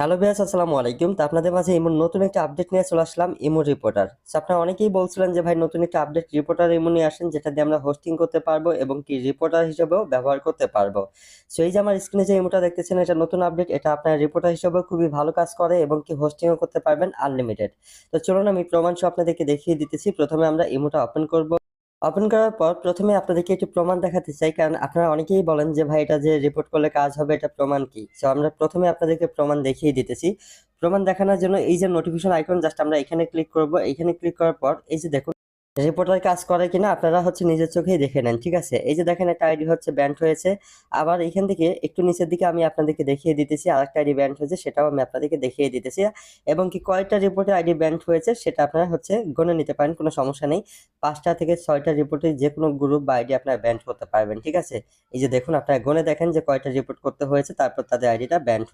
Hello ভিয়াস আসসালামু আলাইকুম। তো আপনাদের মাঝে এমন নতুন একটা আপডেট নিয়ে চলে আসলাম ইমো রিপোর্টার। তো আপনারা অনেকেই বলছিলেন যে, ভাই, নতুন একটা আপডেট রিপোর্টার ইমো নিয়ে আসেন, যেটা দিয়ে আমরা হোস্টিং করতে পারব এবং কি রিপোর্টার হিসেবেও ব্যবহার করতে পারব। সো এই যে, আমার স্ক্রিনে যে ইমোটা দেখতেছেন, এটা নতুন আপডেট, এটা আপনার রিপোর্টার হিসেবেও খুবই ভালো কাজ করে এবং কি হোস্টিংও করতে পারবেন আনলিমিটেড তো চলুন, আমি প্রমাণ সহ আপনাদেরকে দেখিয়ে দিতেছি। প্রথমে আমরা ইমোটা ওপেন করব। ওপেন করার পর প্রথমে আপনাদেরকে একটু প্রমাণ দেখাতে চাই, কারণ আপনারা অনেকেই বলেন যে, ভাই, এটা যে রিপোর্ট করলে কাজ হবে, এটা প্রমাণ কি? সো আমরা প্রথমে আপনাদেরকে প্রমাণ দেখিয়ে দিতেছি। প্রমাণ দেখানোর জন্য এই যে নোটিফিকেশন আইকন জাস্ট আমরা এখানে ক্লিক করব। এখানে ক্লিক করার পর এই যে দেখুন রিপোর্টার কাজ করে কিনা আপনারা হচ্ছে নিজের চোখেই দেখে নেন, ঠিক আছে? এই যে দেখেন একটা আইডি হচ্ছে ব্যান্ড হয়েছে। আবার এখান থেকে একটু নিচের দিকে আমি আপনাদেরকে দেখিয়ে দিতেছি আর একটা আইডি ব্যান্ড হয়েছে, সেটাও আমি আপনাদেরকে দেখিয়ে দিতেছি। এবং কি কয়টা রিপোর্টে আইডি ব্যান্ড হয়েছে, সেটা আপনারা হচ্ছে গণে নিতে পারেন, কোনো সমস্যা নেই। পাঁচটা থেকে ছয়টা রিপোর্টে যে কোনো গ্রুপ বা আইডি আপনারা ব্যান্ড করতে পারবেন, ঠিক আছে? এই যে দেখুন, আপনারা গণে দেখেন যে কয়টা রিপোর্ট করতে হয়েছে, তারপর তাদের আইডিটা ব্যান্ড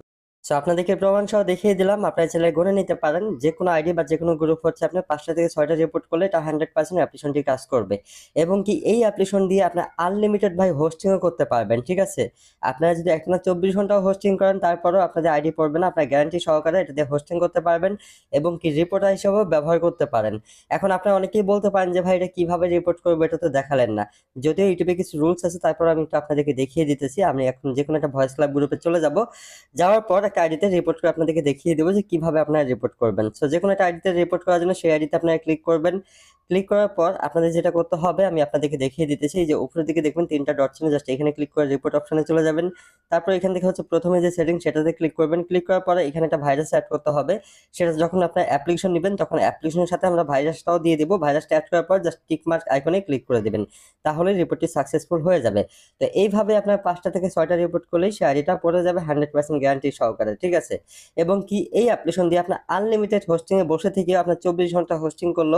সো আপনাদেরকে প্রমাণ সহ দেখিয়ে দিলাম। আপনার ছেলে গণে নিতে পারেন। যে কোনো আইডি বা যে কোনো গ্রুপ হচ্ছে আপনি পাঁচটা থেকে ছয়টা রিপোর্ট করলে এটা হান্ড্রেড পার্সেন্ট অ্যাপ্লিকেশনটি কাজ করবে। এবং কি এই অ্যাপ্লিকেশন দিয়ে আপনার আনলিমিটেড ভাই হোস্টিংও করতে পারবেন, ঠিক আছে? আপনারা যদি একটানা চব্বিশ ঘন্টাও হোস্টিং করেন, তারপরেও আপনাদের আইডি পড়বে না। আপনার গ্যারান্টি সহকারে এটা দিয়ে হোস্টিং করতে পারবেন এবং কি রিপোর্টার হিসেবেও ব্যবহার করতে পারেন। এখন আপনারা অনেকেই বলতে পারেন যে, ভাই, এটা কীভাবে রিপোর্ট করব এটা তো দেখালেন না। যদিও ইউটিউবে কিছু রুলস আছে, তারপর আমি একটু আপনাদেরকে দেখিয়ে দিতেছি। আমি এখন যে কোনো একটা ভয়েস ক্লাব গ্রুপে চলে যাব। যাওয়ার পর একটা আইডিতে রিপোর্ট করে আপনাদেরকে দেখিয়ে দেবো যে কীভাবে আপনারা রিপোর্ট করবেন। সো যে কোনো একটা আইডিতে রিপোর্ট করার জন্য সেই আইডিতে আপনারা ক্লিক করবেন। ক্লিক করার পর আপনাদের যেটা করতে হবে, আমি আপনাদেরকে দেখিয়ে দিতেছি যে উপরের দিকে দেখবেন তিনটা ডট চিহ্ন জাস্ট এখানে ক্লিক করে রিপোর্ট অপশনে চলে যাবেন। তারপর এখান থেকে হচ্ছে প্রথমে যে সেটিং সেটাতে ক্লিক করবেন। ক্লিক করার পরে এখানে একটা ভাইরাস অ্যাড করতে হবে। সেটা যখন আপনার অ্যাপ্লিকেশন নেবেন, তখন অ্যাপ্লিকেশনের সাথে আমরা ভাইরাসটাও দিয়ে দেবো। ভাইরাসটা অ্যাড করার পর জাস্ট টিক মার্ক আইকনে ক্লিক করে দেবেন। তাহলে রিপোর্টটি সাকসেসফুল হয়ে যাবে। তো এইভাবে আপনার পাঁচটা থেকে ছয়টা রিপোর্ট করলেই আইডিটা পড়ে যাবে হান্ড্রেড পার্সেন্ট গ্যারান্টি সহকারে, ঠিক আছে? এবং কি এই অ্যাপ্লিকেশন দিয়ে আপনার আনলিমিটেড হোস্টিংয়ে বসে থেকে আপনার চব্বিশ ঘণ্টা হোস্টিং করল,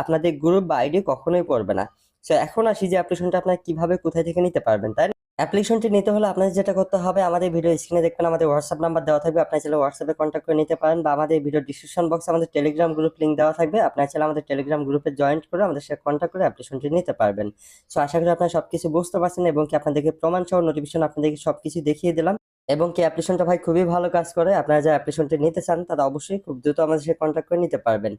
আপনাদের গ্রুপ বা আইডি কখনোই পড়বে না। সো এখন আসি যে অ্যাপ্লিকেশনটা আপনার কীভাবে কোথায় থেকে নিতে পারবেন, তাই? অ্যাপ্লিকেশনটি নিতে হলে আপনাদের যেটা করতে হবে, আমাদের ভিডিও স্ক্রিনে দেখবেন আমাদের হোয়াটসঅ্যাপ নাম্বার দেওয়া থাকবে, আপনার চাইলে হোয়াটসঅ্যাপে কন্ট্যাক্ট করে নিতে পারেন, বা আমাদের ভিডিও ডিসক্রিপশন বক্সে আমাদের টেলিগ্রাম গ্রুপ লিঙ্ক দেওয়া থাকবে, আপনার চাইলে আমাদের টেলিগ্রাম গ্রুপে জয়েন করে আমাদের সাথে কন্ট্যাক্ট করে অ্যাপ্লিকেশনটি নিতে পারবেন। সো আশা করি আপনারা সবকিছু বুঝতে পারছেন এবং কি আপনাদেরকে প্রমাণ সহ নোটিফিকেশন আপনাদেরকে সবকিছু দেখিয়ে দিলাম। এবং কি অ্যাপ্লিকেশনটা ভাই খুবই ভালো কাজ করে, আপনারা যারা অ্যাপ্লিকেশনটি নিতে চান, তারা অবশ্যই খুব দ্রুত আমাদের সাথে কন্ট্যাক্ট করে নিতে পারবেন।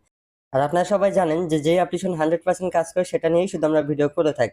আর আপনারা সবাই জানেন যে যে অ্যাপ্লিকেশন হান্ড্রেড পার্সেন্ট কাজ করে, সেটা নিয়েই শুধু আমরা ভিডিও করে থাকি।